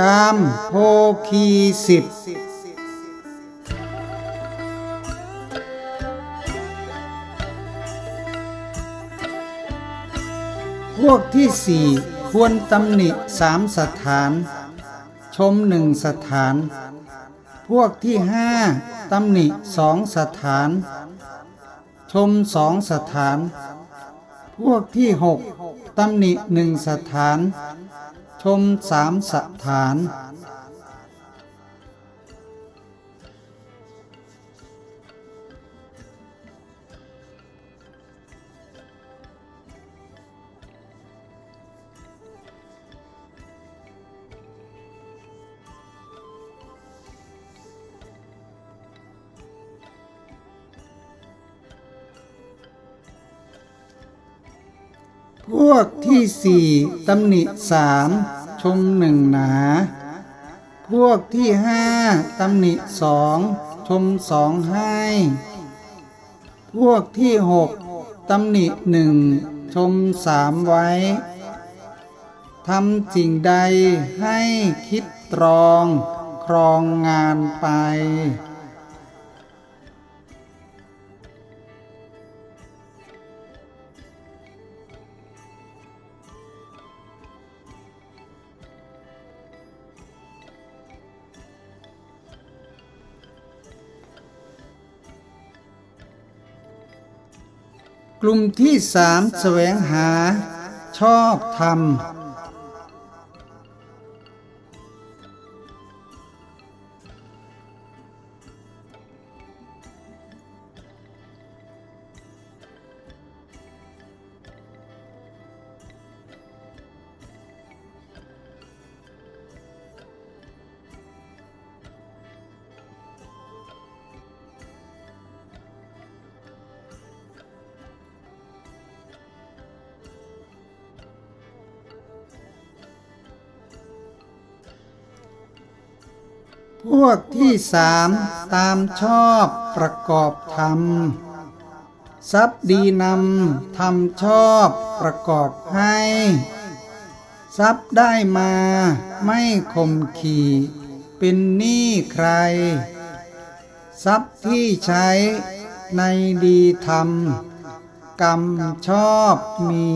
กามโพคีสิบพวกที่สี่ควรตำหนิสามสถาน ชมหนึ่งสถาน พวกที่ห้าตำหนิสองสถาน ชมสองสถาน พวกที่หกตำหนิหนึ่งสถาน มสามสถาน พวกที่สี่ตำหนิสาม ชมหนึ่งหนา พวกที่ห้าตำหนิสองชมสองให้ พวกที่หกตำหนิหนึ่งชมสามไว้ทำสิ่งใดให้คิดตรอง ครองงานไป กลุ่มที่สามแสวงหา ชอบธรรม พวกที่สามตามชอบประกอบธรรม ทรัพย์ดีนำทำชอบประกอบให้ ทรัพย์ได้มาไม่ข่มขี่เป็นหนี้ใคร ทรัพย์ที่ใช้ในดีธรรม กรรมชอบมี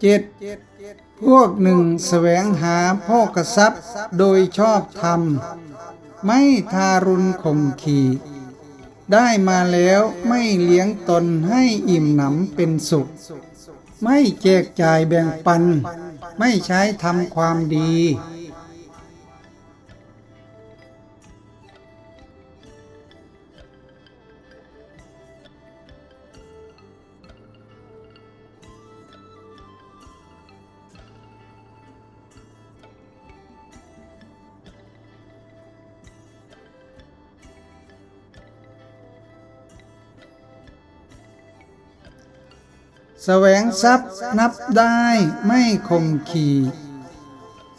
เจ็ดพวกหนึ่งแสวงหาพ่อกทรัพย์โดยชอบธรรม ไม่ทารุณข่มขีได้มาแล้วไม่เลี้ยงตนให้อิ่มหนำเป็นสุข ไม่แจกจ่ายแบ่งปัน ไม่ใช้ทำความดี แสวงทรัพย์นับได้ไม่คมขี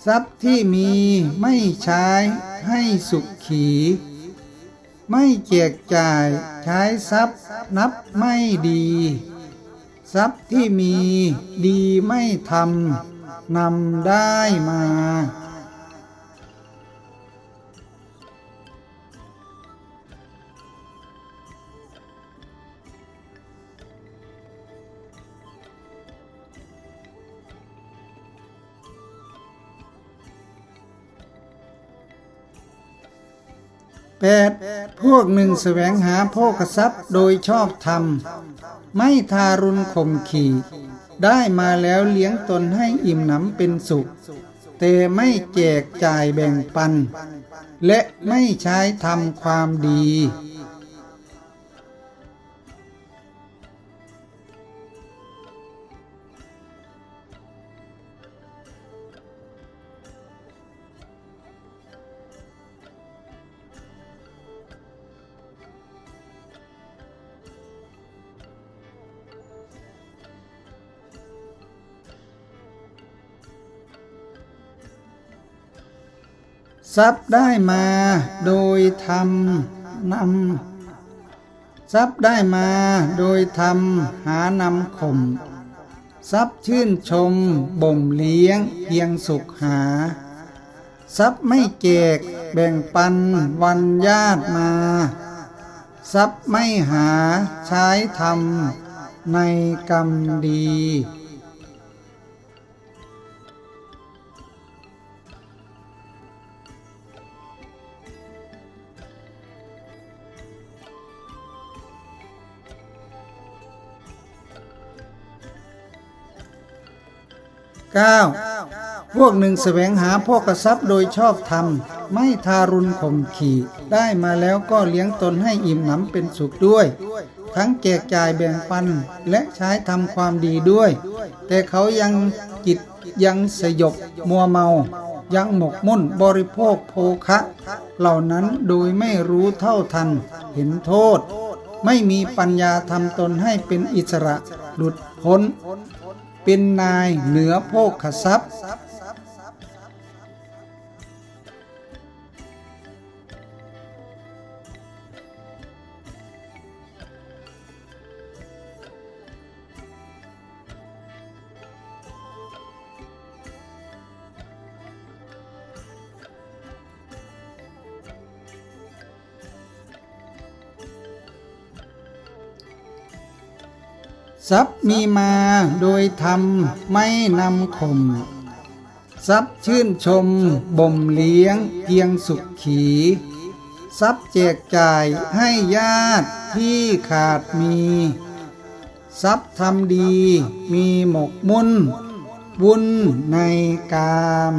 ทรัพย์ที่มีไม่ใช้ให้สุขขี ไม่แจกจ่ายใช้ทรัพย์นับไม่ดี ทรัพย์ที่มีดีไม่ทำนำได้มา แปดพวกหนึ่งแสวงหาโภกทรัพย์โดยชอบธรรม ไม่ทารุณข่มขี่ ได้มาแล้วเลี้ยงตนให้อิ่มหนำเป็นสุข แต่ไม่แจกจ่ายแบ่งปัน และไม่ใช้ทำความดี ทรัพย์ได้มาโดยทำนำทรัพย์ได้มาโดยทำหานำข่มทรัพย์ชื่นชมบ่มเลี้ยงเพียงสุขหา ทรัพย์ไม่แจกแบ่งปันวันญาติมา ทรัพย์ไม่หาใช้ทำในกรรมดี 9. พวกหนึ่งแสวงหาพวกกรัพย์โดยชอบธรรม ไม่ทารุณข่มขีได้มาแล้วก็เลี้ยงตนให้อิ่มหนำเป็นสุขด้วย ทั้งแจกจ่ายแบ่งปันและใช้ทำความดีด้วย แต่เขายังจิตยังสยบมัวเมายังหมกมุ่นบริโภคโภคะ เหล่านั้นโดยไม่รู้เท่าทัน เห็นโทษ ไม่มีปัญญาทำตนให้เป็นอิสระ หลุดพ้น เป็นนายเหนือโภคทรัพย์ ทรัพย์มีมาโดยธรรมไม่นำข่มทรัพย์ชื่นชมบ่มเลี้ยงเพียงสุขขีทรัพย์แจกจ่ายให้ญาติที่ขาดมี ทรัพย์ทำดีมีหมกมุ่นบุญในกาม